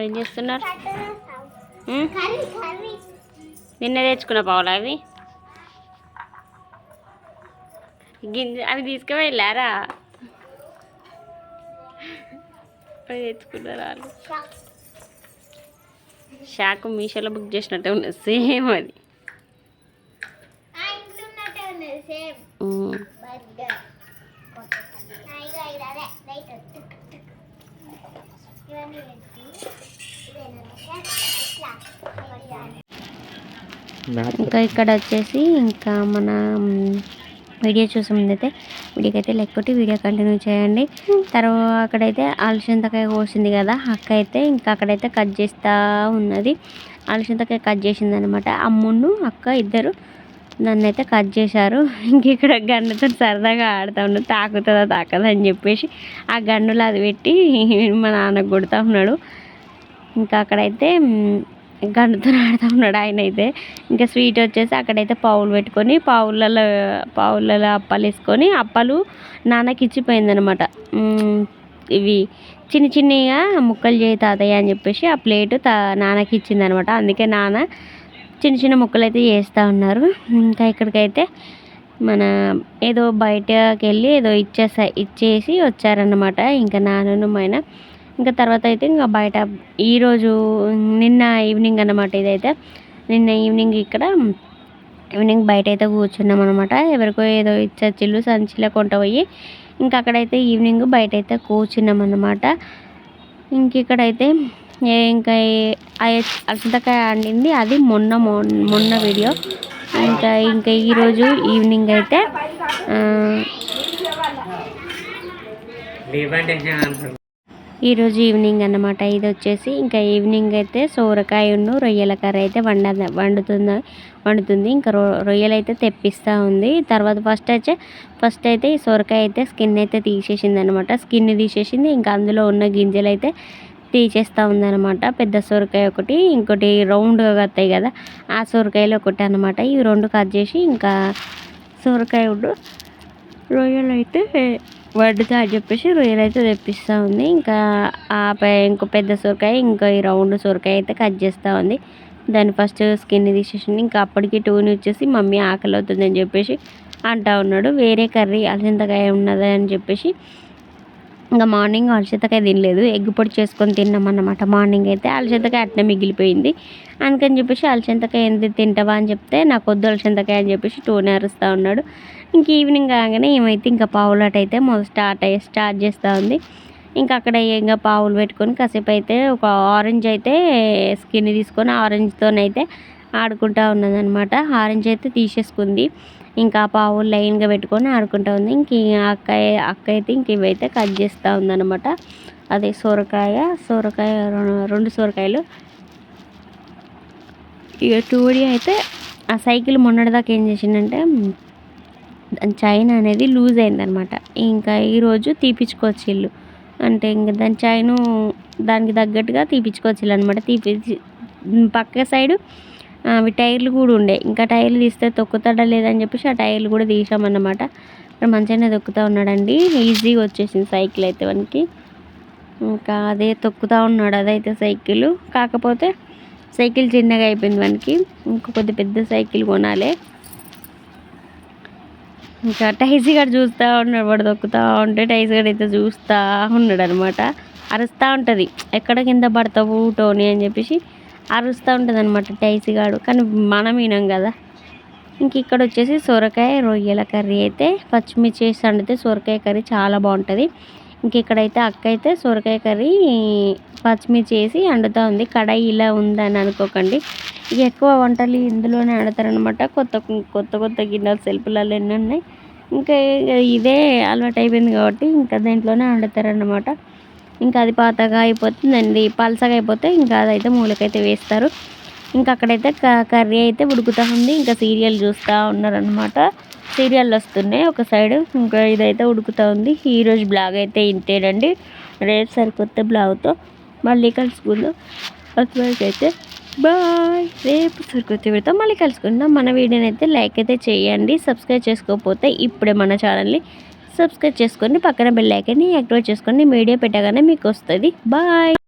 ఏం చేస్తున్నారు? నిన్న తెచ్చుకున్న పావులు అవి? గింజ అవి తీసుకువెళ్ళారా అవి తెచ్చుకున్నారా వాళ్ళు షాక్ మీషోలో బుక్ చేసినట్టే ఉన్నది సేమ్ అది. సేమ్. ఇవన్నీ ఇంకా ఇక్కడ వచ్చేసి ఇంకా మన వీడియో చూసే ముందైతే వీడియోకి అయితే లెక్క వీడియో కంటిన్యూ చేయండి. తర్వాత అక్కడైతే అలసింతకాయ కోసింది కదా అక్క అయితే ఇంకా అక్కడైతే కట్ చేస్తూ ఉన్నది. అలసింతకాయ కట్ చేసింది అనమాట అమ్మును అక్క ఇద్దరు. నన్ను అయితే కట్ చేశారు. ఇంక ఇక్కడ గన్నుతో సరదాగా ఆడుతా ఉన్నాడు తాకుతుందా తాకదా అని చెప్పేసి ఆ గన్నులు అది పెట్టి మా నాన్నకు కొడుతూ ఉన్నాడు. ఇంకా అక్కడైతే మ్, ఆడుతూ ఉన్నాడు ఆయన అయితే ఇంకా స్వీట్ వచ్చేసి అక్కడైతే పావులు పెట్టుకొని పావులలో పావులలో అప్పాలు వేసుకొని అప్పాలు నాన్నకి ఇచ్చిపోయిందనమాట. ఇవి చిన్న చిన్నగా ముక్కలు చేయి తాతయ్య అని చెప్పేసి ఆ ప్లేటు తా నాన్నకి ఇచ్చిందనమాట. అందుకే నాన్న చిన్న చిన్న ముక్కలు అయితే చేస్తూ ఉన్నారు. ఇంకా ఇక్కడికైతే మన ఏదో బయటకు వెళ్ళి ఏదో ఇచ్చేసా ఇచ్చేసి వచ్చారన్నమాట. ఇంకా నాన్నను మైన ఇంకా తర్వాత అయితే ఇంకా బయట ఈరోజు నిన్న ఈవినింగ్ అన్నమాట ఇదైతే. నిన్న ఈవినింగ్ ఇక్కడ ఈవినింగ్ బయట అయితే కూర్చున్నాం అనమాట ఎవరికో ఏదో ఇచ్చచ్చిల్లు సంచిలో కొంట పోయి ఇంకా అక్కడైతే ఈవినింగ్ బయట అయితే కూర్చున్నాం అనమాట ఇంక ఇక్కడైతే ఇంకా ఏ- అలసందకాయ వండింది అది మొన్న మొన్న వీడియో. ఇంకా ఇంకా ఈరోజు ఈవినింగ్ అయితే ఈరోజు ఈవినింగ్ అన్నమాట. ఇది వచ్చేసి ఇంకా ఈవినింగ్ అయితే సోరకాయను రొయ్యల కర్రీ అయితే వండ వండుతుంది వండుతుంది. ఇంకా రొ రొయ్యలు అయితే తెప్పిస్తూ ఉంది. తర్వాత ఫస్ట్ అయితే ఫస్ట్ అయితే ఈ సొరకాయ అయితే స్కిన్ అయితే తీసేసింది అనమాట స్కిన్ తీసేసింది. ఇంకా అందులో ఉన్న గింజలు అయితే తీసేస్తూ ఉందన్నమాట. పెద్ద సొరకాయ ఒకటి ఇంకోటి రౌండ్గా వస్తాయి కదా ఆ సొరకాయలు ఒకటి అనమాట ఈ రెండు కట్ చేసి ఇంకా సొరకాయ ఉండు. రొయ్యలు అయితే వడ్డుతా అని చెప్పేసి రొయ్యలు అయితే తెప్పిస్తూ ఉంది. ఇంకా ఆ పై ఇంకో పెద్ద సొరకాయ ఇంకా ఈ రౌండ్ సొరకాయ అయితే కట్ చేస్తూ ఉంది. దాన్ని ఫస్ట్ స్కిన్ తీసేసింది. ఇంకా అప్పటికి టూని వచ్చేసి మమ్మీ ఆకలి అవుతుందని చెప్పేసి అంటా ఉన్నాడు. వేరే కర్రీ అలసింతకాయ ఉన్నది అని చెప్పేసి ఇంకా మార్నింగ్ అలసందకాయ తినలేదు. ఎగ్ పొడి చేసుకొని తిన్నాం అన్నమాట మార్నింగ్ అయితే అలసందకాయ అట్నే మిగిలిపోయింది. అందుకని చెప్పేసి అలసందకాయ ఎందుకు తింటావా అని చెప్తే నాకు వద్దు అలసందకాయ అని చెప్పేసి టూనే అరుస్తూ ఉన్నాడు. ఇంక ఈవినింగ్ కాగానే ఏమైతే ఇంకా పావులాట అయితే మొదలు స్టార్ట్ అయ్యి స్టార్ట్ చేస్తూ ఉంది. ఇంకా అక్కడ ఇంకా పావులు పెట్టుకొని కాసేపు అయితే ఒక ఆరెంజ్ అయితే స్కిన్ తీసుకొని ఆరెంజ్తోనైతే ఆడుకుంటా ఉన్నదనమాట ఆరెంజ్ అయితే తీసేసుకుంది. ఇంకా పావు లైన్గా పెట్టుకొని ఆడుకుంటా ఉంది. ఇంక అక్క అక్క అయితే ఇంక ఇవైతే కట్ చేస్తూ ఉందన్నమాట. అదే సొరకాయ సొరకాయ రెండు- సొరకాయలు. ఇక టూడి అయితే ఆ సైకిల్ మొన్నటిదాకా ఏం చేసిందంటే దాని చైన్ అనేది లూజ్ అయిందనమాట ఇంకా ఈరోజు తీపిచ్చుకోవచ్చు అంటే ఇంకా దాని చైను దానికి తగ్గట్టుగా తీపిచ్చుకోవచ్చు అనమాట తీపిచ్చి పక్క సైడు అవి టైర్లు కూడా ఉండే. ఇంకా టైర్లు తీస్తే తొక్కుతాడా లేదని చెప్పేసి ఆ టైర్లు కూడా తీసామన్నమాట. ఇక్కడ మంచిగానే తొక్కుతూ ఉన్నాడండి. ఈజీగా వచ్చేసింది సైకిల్ అయితే వానికి. ఇంకా అదే తొక్కుతూ ఉన్నాడు అదైతే సైకిల్. కాకపోతే సైకిల్ చిన్నగా అయిపోయింది వానికి. ఇంకా కొద్ది పెద్ద సైకిల్ కొనాలి. ఇంకా టైసీ గారు చూస్తూ ఉన్నాడు. వాడు తొక్కుతూ ఉంటే టైసీ గారు అయితే చూస్తూ ఉన్నాడు అనమాట అరుస్తూ ఉంటుంది. ఎక్కడ కింద పడతావు టోనీ అని చెప్పేసి అరుస్తూ ఉంటుంది అనమాట టైసిగాడు కానీ మనం వినం కదా. ఇంక ఇక్కడ వచ్చేసి సొరకాయ రొయ్యల కర్రీ అయితే పచ్చిమిర్చి వేసి వండితే సొరకాయ కర్రీ చాలా బాగుంటుంది. ఇంక ఇక్కడైతే అక్క అయితే సొరకాయ కర్రీ పచ్చిమిర్చి వేసి వండుతూ ఉంది. కడాయి ఇలా ఉందని అనుకోకండి. ఇక ఎక్కువ వంటలు ఇందులోనే వండుతారనమాట కొత్త కొత్త కొత్త గిన్నెలు సెల్పులలో ఎన్ని ఉన్నాయి. ఇంకా ఇదే అలవాటు అయిపోయింది కాబట్టి ఇంకా దీంట్లోనే వండుతారనమాట ఇంకా అది పాతగా అయిపోతుందండి పలసగా అయిపోతే ఇంకా అదైతే మూలకైతే వేస్తారు. ఇంకా అక్కడైతే క- కర్రీ అయితే ఉడుకుతూ ఉంది ఇంకా సీరియల్ చూస్తూ ఉన్నారనమాట సీరియల్ వస్తున్నాయి ఒక సైడ్ ఇంకా ఇదైతే ఉడుకుతూ ఉంది. ఈరోజు బ్లాగ్ అయితే ఇంతేనండి. రేపు సరికొత్త బ్లాగ్తో మళ్ళీ కలుసుకుందాం. అంతవరకు అయితే బాయ్. రేపు సరికొత్త వీడితో మళ్ళీ కలుసుకుందాం. మన వీడియోని అయితే లైక్ అయితే చేయండి సబ్స్క్రైబ్ చేసుకోకపోతే ఇప్పుడే మన ఛానల్ని సబ్స్క్రైబ్ చేసుకొని పక్కన బెల్ ఐకాన్ని యాక్టివేట్ చేసుకొని మీడియా పెట్టగానే మీకు వస్తుంది. బాయ్